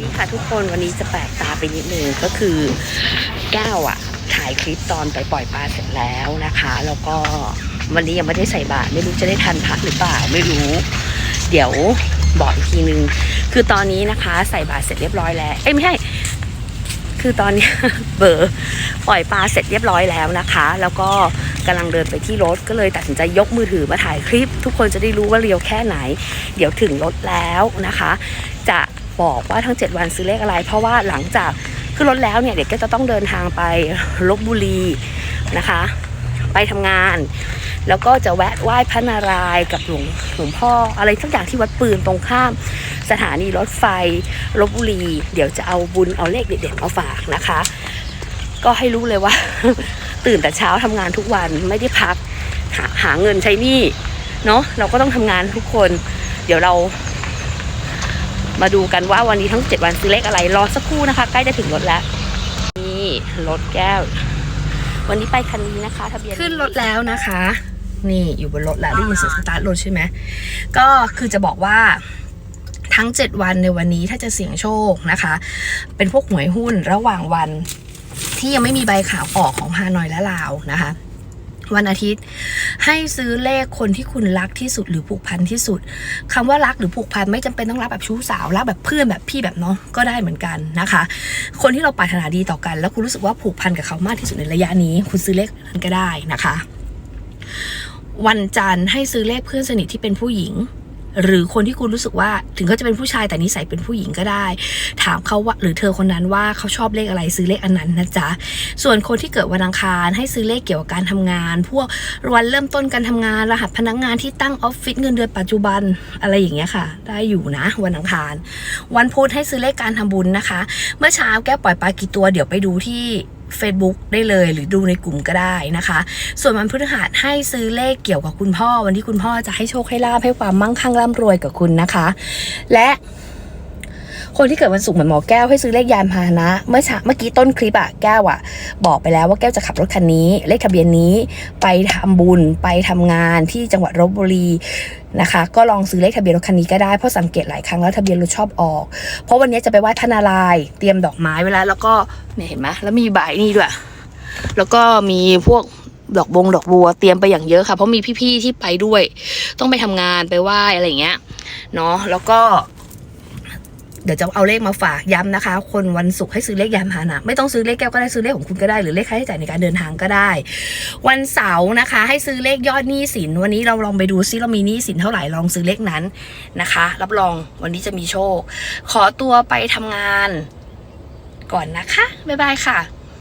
ดีค่ะทุกคนวันนี้จะแปลกตาไปนิดนึงก็คือแก้วอะถ่ายคลิปตอนไปปล่อยปลาเสร็จแล้วนะคะ แล้วก็วันนี้ยังไม่ได้ใส่บาตรไม่รู้จะได้ทันพักหรือเปล่าไม่รู้ เดี๋ยวบอกอีกทีนึง คือตอนนี้นะคะ ใส่บาตรเสร็จเรียบร้อยแล้วเอ้ยไม่ใช่คือตอนนี้ เบอร์ปล่อยปลาเสร็จเรียบร้อยแล้วนะคะ แล้วก็กำลังเดินไปที่รถก็เลยตัดสินใจยกมือถือมาถ่ายคลิป ทุกคนจะได้รู้ว่าเรียวแค่ไหน เดี๋ยวถึงรถแล้วนะคะ จะ บอกว่าทั้ง 7 วันซื้อเลขอะไร เพราะว่าหลังจากขึ้นรถแล้วเนี่ยเด็กก็จะต้องเดินทางไปลบบุรีนะคะ ไปทำงาน แล้วก็จะแวะไหว้พระนารายณ์กับหลวงหลวงพ่ออะไรทุกอย่างที่วัดปืนตรงข้าม สถานีรถไฟลบบุรี เดี๋ยวจะเอาบุญเอาเลขเด็ดๆมาฝากนะคะ ก็ให้รู้เลยว่า ตื่นแต่เช้าทำงานทุกวันไม่ได้พักหาหาเงินใช้หนี้เนาะเราก็ต้องทำงานทุกคน เดี๋ยวเรา มาดูกันว่าวันนี้ทั้ง 7 วันซื้อเลขอะไรรอสักครู่นะคะ ใกล้จะถึงรถแล้ว นี่รถแก้ว วันนี้ไปคันนี้นะคะทะเบียนขึ้นรถแล้วนะคะ นี่อยู่บนรถแล้วได้ยินเสียงสตาร์ทรถใช่ไหมก็คือจะบอกว่าทั้ง 7 วันในวันนี้ถ้าจะเสี่ยงโชคนะคะ เป็นพวกหวยหุ้นระหว่างวันที่ยังไม่มีใบขาวออกของฮานอยและลาวนะคะ วันอาทิตย์ ให้ซื้อเลขคนที่คุณรักที่สุดหรือผูกพันที่สุดคำว่ารักหรือผูกพันไม่จำเป็นต้องรักแบบชู้สาวรักแบบเพื่อนแบบพี่แบบน้องก็ได้เหมือนกันนะคะ คนที่เราปรารถนาดีต่อกัน แล้วคุณรู้สึกว่าผูกพันกับเขามากที่สุดในระยะนี้ คุณซื้อเลขนั้นก็ได้นะคะ วันจันทร์ให้ซื้อเลขเพื่อนสนิทที่เป็นผู้หญิง หรือคนที่คุณรู้สึกว่าถึงเขาจะเป็นผู้ชายแต่นิสัยเป็นผู้หญิงก็ได้ ถามเขาว่าหรือเธอคนนั้นว่าเขาชอบเลขอะไรซื้อเลขอันนั้นนะจ๊ะส่วนคนที่เกิดวันอังคารให้ซื้อเลขเกี่ยวกับการทำงาน พวกวันเริ่มต้นการทำงาน รหัสพนักงานที่ตั้งออฟฟิศเงินเดือนปัจจุบันอะไรอย่างเงี้ยค่ะ ได้อยู่นะวันอังคาร วันพุธให้ซื้อเลขการทำบุญนะคะ เมื่อเช้าแก้ปล่อยปลากี่ตัวเดี๋ยวไปดูที่ Facebook ได้เลยหรือดูในกลุ่มก็ได้นะคะ ส่วนวันพฤหัสให้ซื้อเลขเกี่ยวกับคุณพ่อ วันที่คุณพ่อจะให้โชคให้ลาภให้ความมั่งคั่งร่ำรวยกับคุณนะคะ และ คนที่เกิดวันศุกร์เหมือนหมอแก้วให้ซื้อเลขยานพาหนะ เมื่อเมื่อกี้ต้นคลิปอะแก้วอะบอกไปแล้วว่าแก้วจะขับรถคันนี้ เลขทะเบียนนี้ไปทำบุญไปทำงานที่จังหวัดลบบุรีนะคะ ก็ลองซื้อเลขทะเบียนรถคันนี้ก็ได้เพราะสังเกตหลายครั้งแล้วทะเบียนรถชอบออก เพราะวันนี้จะไปไหว้พระนารายเตรียมดอกไม้ไว้แล้วแล้วก็เนี่ยเห็นไหมแล้วมีใบนี่ด้วยแล้วก็มีพวกดอกบงดอกบัวเตรียมไปอย่างเยอะค่ะ เพราะมีพี่ๆที่ไปด้วย ต้องไปทำงานไปไหว้อะไรอย่างเงี้ยเนาะแล้วก็ เดี๋ยวจะเอาเลขมาฝากย้ำนะคะ คนวันศุกร์ให้ซื้อเลขยานพาหนะไม่ต้องซื้อเลขแก้วก็ได้ซื้อเลขของคุณก็ได้หรือเลขค่าใช้จ่ายในการเดินทางก็ได้ วันเสาร์นะคะ ให้ซื้อเลขยอดหนี้สิน วันนี้เราลองไปดูซิเรามีหนี้สินเท่าไหร่ลองซื้อเลขนั้นนะคะ รับรองวันนี้จะมีโชค ขอตัวไปทำงานก่อนนะคะบ๊ายบายค่ะ